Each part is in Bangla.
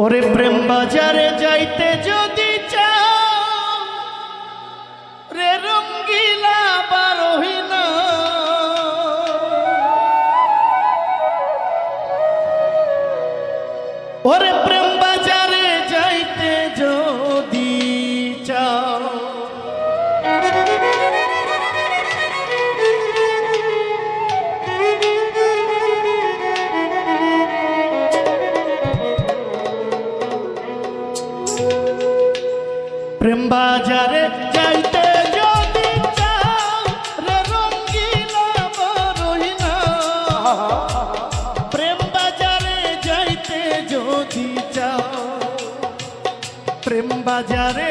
ওরে প্রেম বাজারে যাইতে যদি রে রঙ্গিলা বারোহীন ওরে প্রেম বাজারে যাইতে যদি চাও, রে রঙ্গিলা বরহিনা প্রেম বাজারে যাইতে যদি চাও প্রেম বাজারে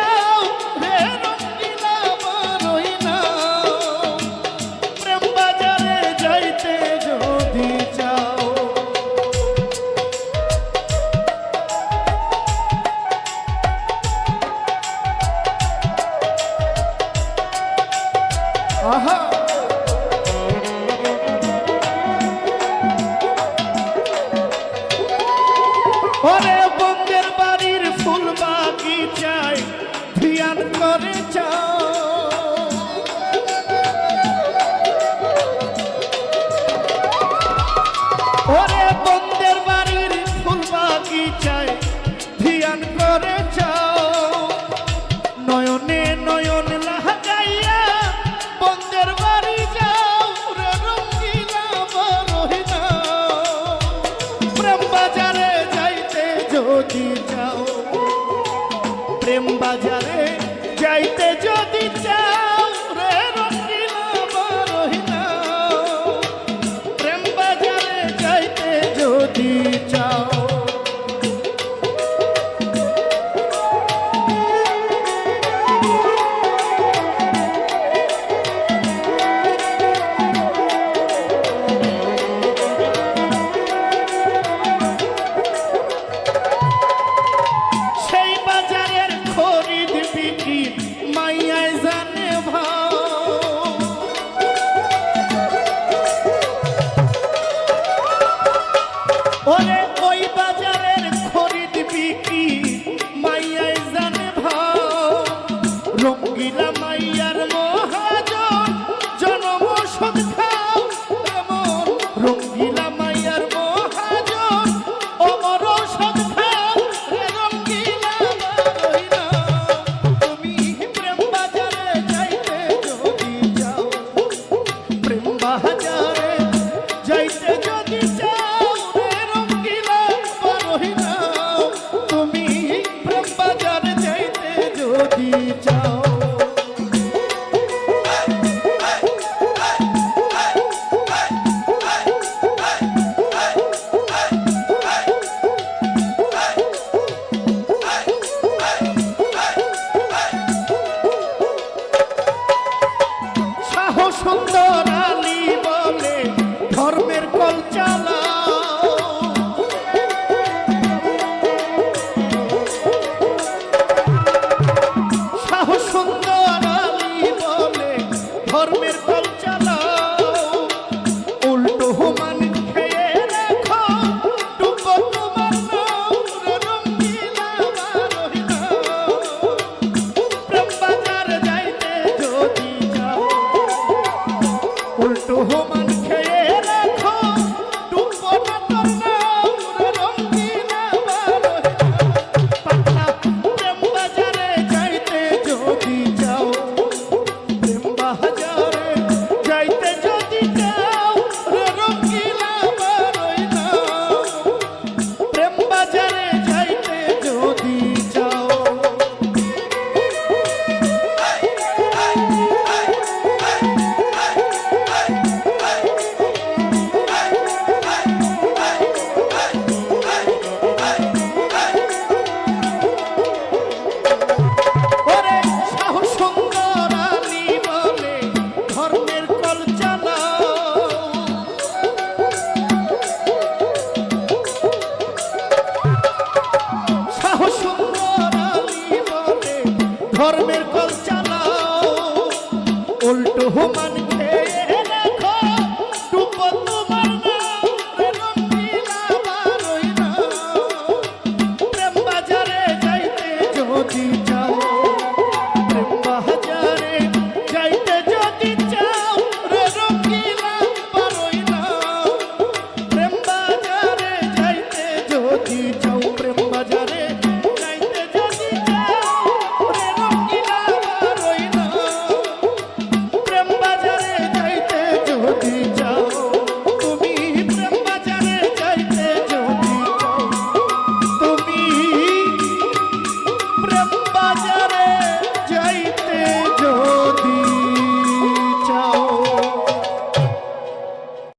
我嘞 সুন্দর Oh,